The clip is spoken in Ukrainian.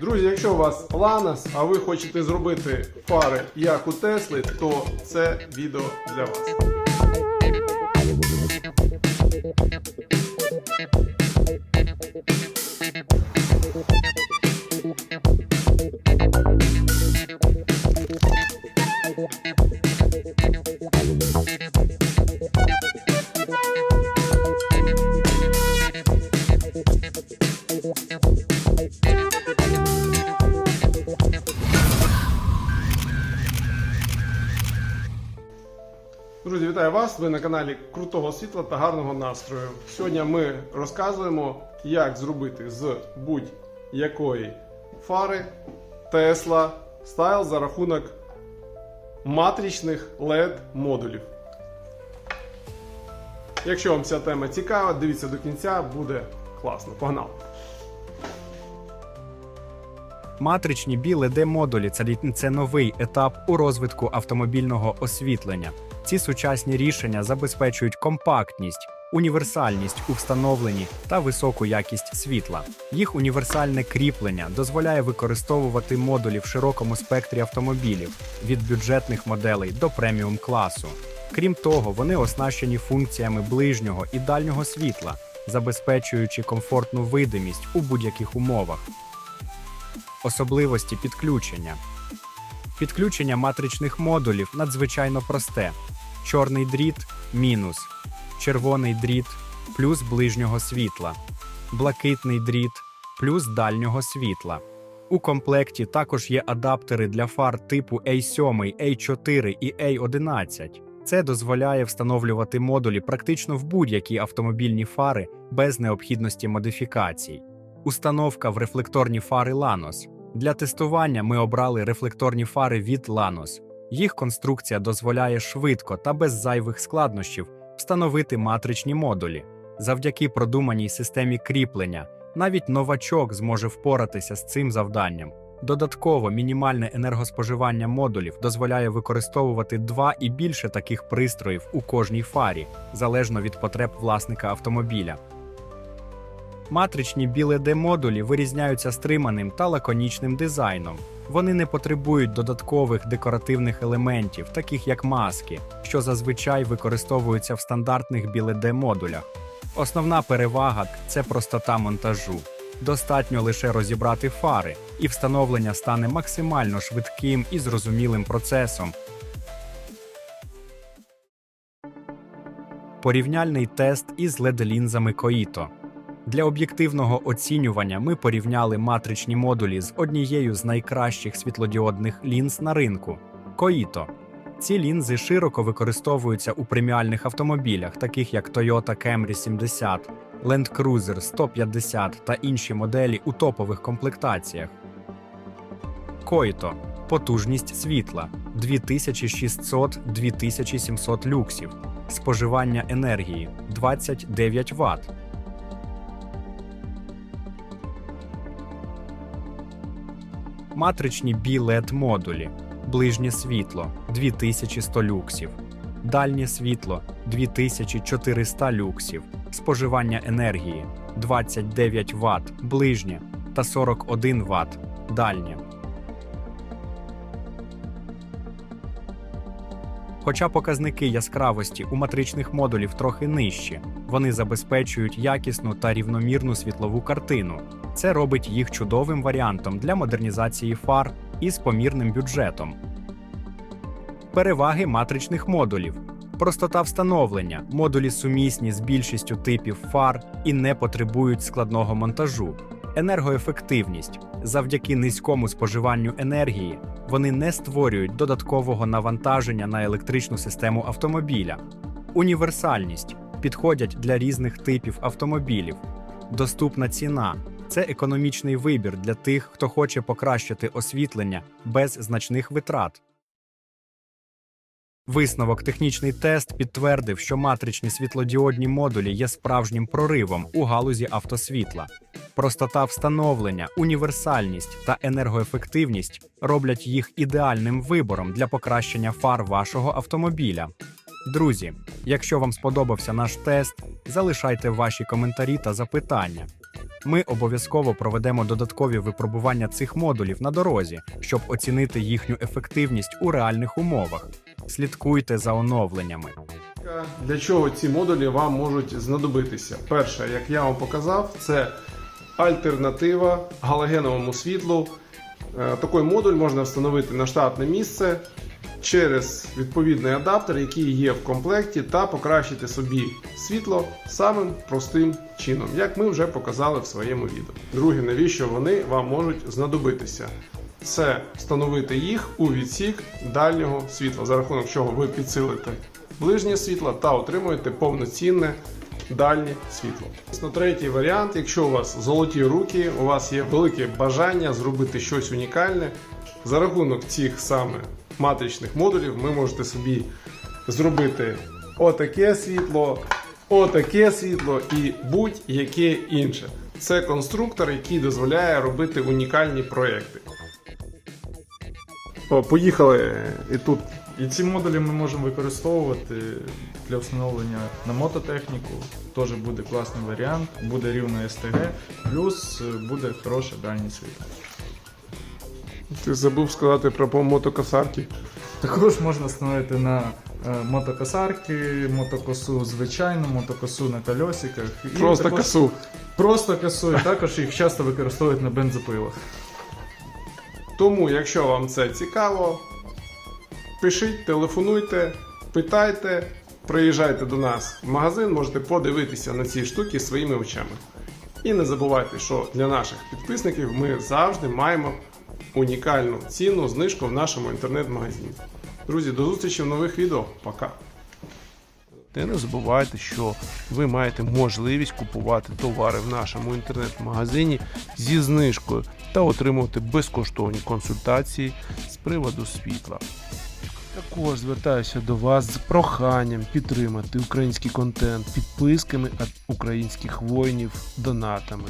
Друзі, якщо у вас Ланос, а ви хочете зробити фари як у Тесли, то це відео для вас. Друзі, вітаю вас! Ви на каналі Крутого світла та гарного настрою. Сьогодні ми розказуємо, як зробити з будь-якої фари Tesla Style за рахунок матричних LED модулів. Якщо вам ця тема цікава, дивіться до кінця, буде класно. Погнали! Матричні білі led модулі це, лі- це новий етап у розвитку автомобільного освітлення. Ці сучасні рішення забезпечують компактність, універсальність у встановленні та високу якість світла. Їх універсальне кріплення дозволяє використовувати модулі в широкому спектрі автомобілів від бюджетних моделей до преміум класу. Крім того, вони оснащені функціями ближнього і дальнього світла, забезпечуючи комфортну видимість у будь-яких умовах. Особливості підключення. Підключення матричних модулів надзвичайно просте: чорний дріт мінус, червоний дріт плюс ближнього світла, блакитний дріт плюс дальнього світла. У комплекті також є адаптери для фар типу A7, A4 і A11. Це дозволяє встановлювати модулі практично в будь-які автомобільні фари без необхідності модифікацій. Установка в рефлекторні фари Lanos. Для тестування ми обрали рефлекторні фари від Lanos. Їх конструкція дозволяє швидко та без зайвих складнощів встановити матричні модулі. Завдяки продуманій системі кріплення, навіть новачок зможе впоратися з цим завданням. Додатково мінімальне енергоспоживання модулів дозволяє використовувати два і більше таких пристроїв у кожній фарі, залежно від потреб власника автомобіля. Матричні біле модулі вирізняються стриманим та лаконічним дизайном. Вони не потребують додаткових декоративних елементів, таких як маски, що зазвичай використовуються в стандартних біле модулях. Основна перевага це простота монтажу. Достатньо лише розібрати фари, і встановлення стане максимально швидким і зрозумілим процесом. Порівняльний тест із LED-лінзами Koito. Для об'єктивного оцінювання ми порівняли матричні модулі з однією з найкращих світлодіодних лінз на ринку Koito. Ці лінзи широко використовуються у преміальних автомобілях, таких як Toyota Camry 70, Land Cruiser 150 та інші моделі у топових комплектаціях. Koito – потужність світла 2600-2700 люксів, споживання енергії 29 Вт. Матричні B-LED модулі, ближнє світло 2100 люксів, дальнє світло 2400 люксів, споживання енергії 29 Вт ближнє та 41 Вт дальнє. Хоча показники яскравості у матричних модулів трохи нижчі, вони забезпечують якісну та рівномірну світлову картину. Це робить їх чудовим варіантом для модернізації фар із помірним бюджетом. Переваги матричних модулів. Простота встановлення. Модулі сумісні з більшістю типів фар і не потребують складного монтажу. Енергоефективність. Завдяки низькому споживанню енергії вони не створюють додаткового навантаження на електричну систему автомобіля. Універсальність підходять для різних типів автомобілів. Доступна ціна це економічний вибір для тих, хто хоче покращити освітлення без значних витрат. Висновок технічний тест підтвердив, що матричні світлодіодні модулі є справжнім проривом у галузі автосвітла. Простота встановлення, універсальність та енергоефективність роблять їх ідеальним вибором для покращення фар вашого автомобіля. Друзі, якщо вам сподобався наш тест, залишайте ваші коментарі та запитання. Ми обов'язково проведемо додаткові випробування цих модулів на дорозі, щоб оцінити їхню ефективність у реальних умовах. Слідкуйте за оновленнями. Для чого ці модулі вам можуть знадобитися? Перше, як я вам показав, це альтернатива галогеновому світлу. Е, Такий модуль можна встановити на штатне місце через відповідний адаптер, який є в комплекті, та покращити собі світло самим простим чином, як ми вже показали в своєму відео. Друге, навіщо вони вам можуть знадобитися? Це встановити їх у відсік дальнього світла, за рахунок чого ви підсилите ближнє світло та отримуєте повноцінне дальнє світло. На третій варіант, якщо у вас золоті руки, у вас є велике бажання зробити щось унікальне, за рахунок цих саме матричних модулів ви можете собі зробити отаке світло, отаке світло і будь-яке інше. Це конструктор, який дозволяє робити унікальні проекти. О, поїхали. І тут І ці модулі ми можемо використовувати для встановлення на мототехніку. Теж буде класний варіант, буде рівно СТГ, плюс буде хороше дальнє світло. Ти забув сказати про мотокосарки. Також можна встановити на е, мотокосарки, мотокосу звичайну, мотокосу на колесиках. І Просто також- косу. Просто косу, і також їх часто використовують на бензопилах. Тому, якщо вам це цікаво, пишіть, телефонуйте, питайте, приїжджайте до нас в магазин, можете подивитися на ці штуки своїми очами. І не забувайте, що для наших підписників ми завжди маємо унікальну цінну знижку в нашому інтернет-магазині. Друзі, до зустрічі в нових відео. Пока! Та не забувайте, що ви маєте можливість купувати товари в нашому інтернет-магазині зі знижкою та отримувати безкоштовні консультації з приводу світла. Також звертаюся до вас з проханням підтримати український контент підписками від українських воїнів донатами.